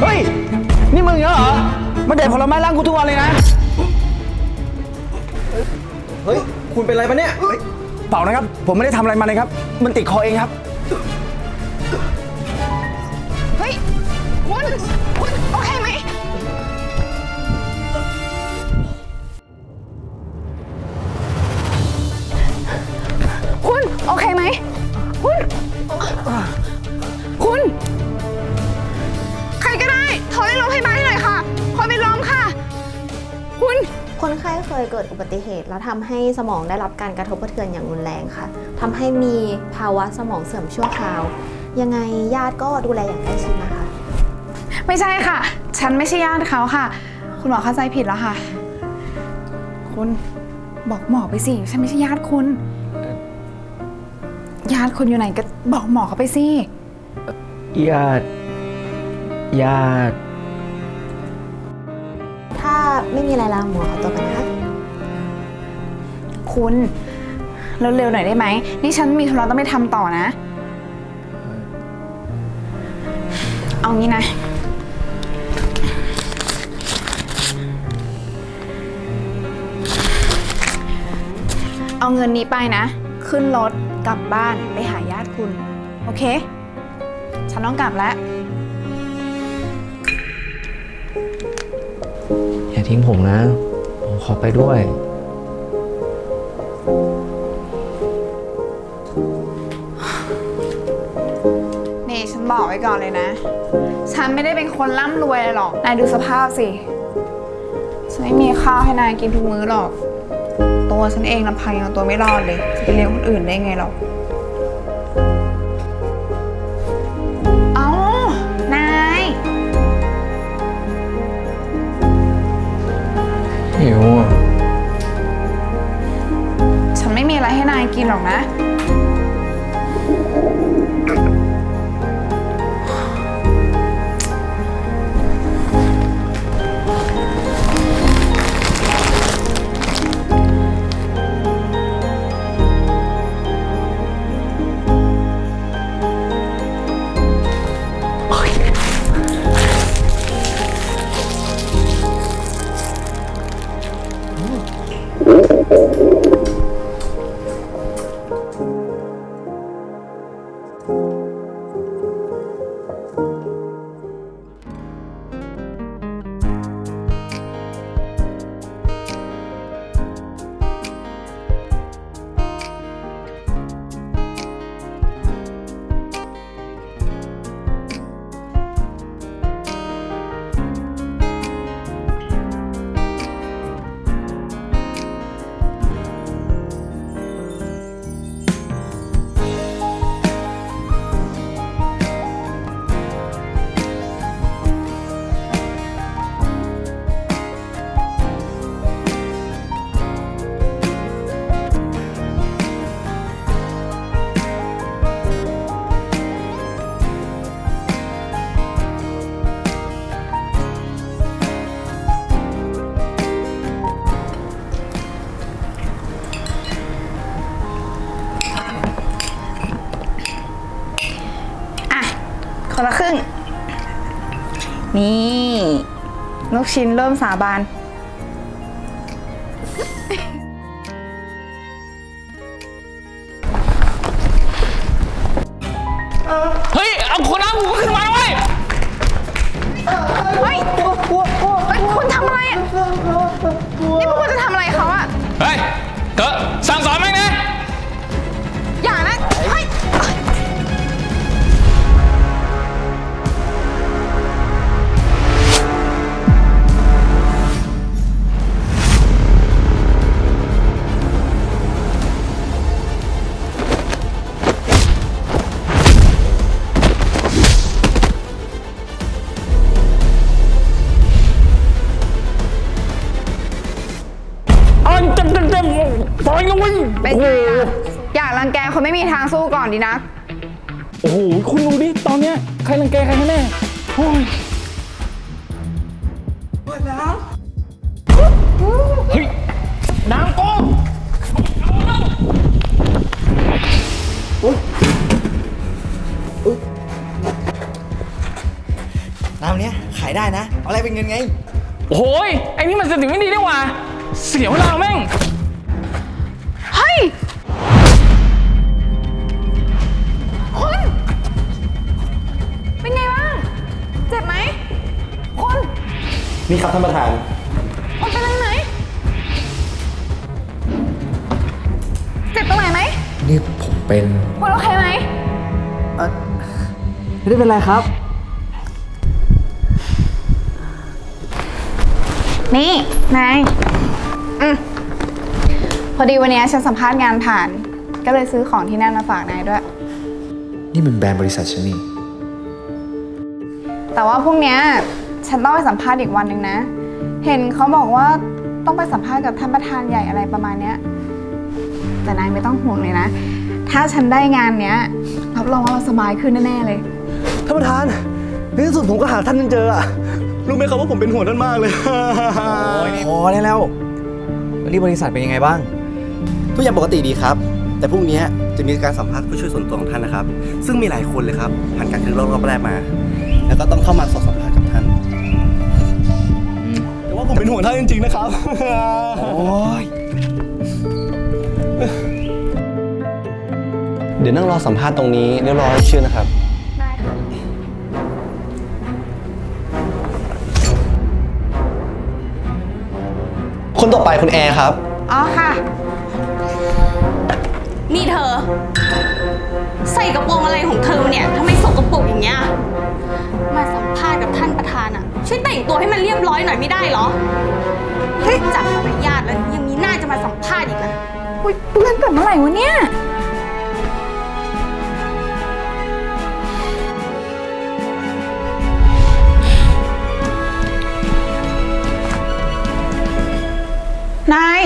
เฮ้ย นี่มึงเหรอ มาเด็ดผลไม้ร้านกูทุกวันเลยนะ เฮ้ย คุณเป็นไรปะเนี่ย เปล่านะครับ ผมไม่ได้ทำอะไรมาเลยครับ มันติดคอเองครับ เฮ้ย คุณ คุณ โอเคไหม คนไข้เคยเกิดอุบัติเหตุ แล้วทำให้สมองได้รับการกระทบกระเทือนอย่างรุนแรงค่ะทำให้มีภาวะสมองเสื่อมชั่วคราว ยังไงญาติก็ดูแลอย่างใกล้ชิดนะคะ ไม่ใช่ค่ะ ฉันไม่ใช่ญาติเขาค่ะ คุณหมอเข้าใจผิดแล้วค่ะ คุณบอกหมอไปสิ ฉันไม่ใช่ญาติคุณ ญาติคุณอยู่ไหนก็บอกหมอเขาไปสิ ญาติ ญาติถ้า ไม่มีอะไรแล้วหมอขอตัวกันนะคะคุณเร็วๆหน่อยได้ไหม นี่ฉันมีธุระต้องไปทำต่อนะ เอางี้นะ เอาเงินนี้ไปนะ ขึ้นรถกลับบ้านไปหาญาติคุณ โอเค ฉันต้องกลับแล้ว ทิ้งผมนะ ผมขอไปด้วย นี่ฉันบอกไว้ก่อนเลยนะ ฉันไม่ได้เป็นคนร่ำรวยเลยหรอก นายดูสภาพสิ ฉันไม่มีข้าวให้นายกินทุกมื้อหรอก ตัวฉันเองลำพังยังเอาตัวไม่รอดเลย จะไปเลี้ยงคนอื่นได้ไงหรอก หิวอะ ฉันไม่มีอะไรให้นายกินหรอกนะ นี่ ลูกชิ้นเริ่มสาบาน เฮ้ย เอาคนเอา ไม่ใช่นอยากรังแกคนไม่มีทางสู้ก่อนดีนัก โอ้โห คุณดูดิ ตอนเนี้ยใครรังแกใครแน่โอ้ยเฮ้ยน้ำก้น้ำเนี้ยขายได้นะ เอาอะไรเป็นเงินไง โอ้ยไอ้นี่มันสติไม่ดีด้วว่าเสียเวลาแม่ง นี่ครับท่านประธานคุณเป็นอะไรไหม เจ็บตรงไหนไหมนี่ผมเป็นคุณโอเคไหม ไม่ได้เป็นไรครับ นี่ นาย อืมพอดีวันนี้ฉันสัมภาษณ์งานผ่าน ก็เลยซื้อของที่นั่นมาฝากนายด้วย นี่มันแบรนด์บริษัทฉันนี่แต่ว่าพรุ่งเนี้ย ฉันต้องไปสัมภาษณ์อีกวันหนึ่งนะ เห็นเขาบอกว่าต้องไปสัมภาษณ์กับท่านประธานใหญ่อะไรประมาณเนี้ยแต่นายไม่ต้องห่วงเลยนะ ถ้าฉันได้งานเนี้ยรับรองว่าเราสบายขึ้นแน่ๆเลย ท่านประธานในที่สุดผมก็หาท่านจนเจออะรู้ไหมครับว่าผมเป็นห่วงท่านมากเลย พอได้แล้ววันนี้บริษัทเป็นยังไงบ้าง ทุกอย่างปกติดีครับ แต่พรุ่งนี้จะมีการสัมภาษณ์ผู้ช่วยส่วนตัวของท่านนะครับ ซึ่งมีหลายคนเลยครับผ่านการคัดเลือกรอบแรกมา แล้วก็ต้องเข้ามาสอบสัมภาษณ์ ผมเป็นห่วงท่านจริงๆนะครับ โอ้ยเดี๋ยวนั่งรอสัมภาษณ์ตรงนี้เรียบร้อยชื่อนะครับ ได้ค่ะ คนต่อไปคุณแอร์ครับ อ๋อค่ะ นี่เธอ ใส่กระโปรงอะไรของเธอเนี่ยทำไมสกปรกอย่างเงี้ย มาสัมภาษณ์กับท่านประธานอะ ช่วยแต่งตัวให้มันเรียบร้อยหน่อยไม่ได้เหรอเฮ้ยจับมารยาทแล้วยังมีหน้าจะมาสัมภาษณ์อีกนะอุ้ยเรื่องเกิดเมื่อไหร่วะเนี่ย นาย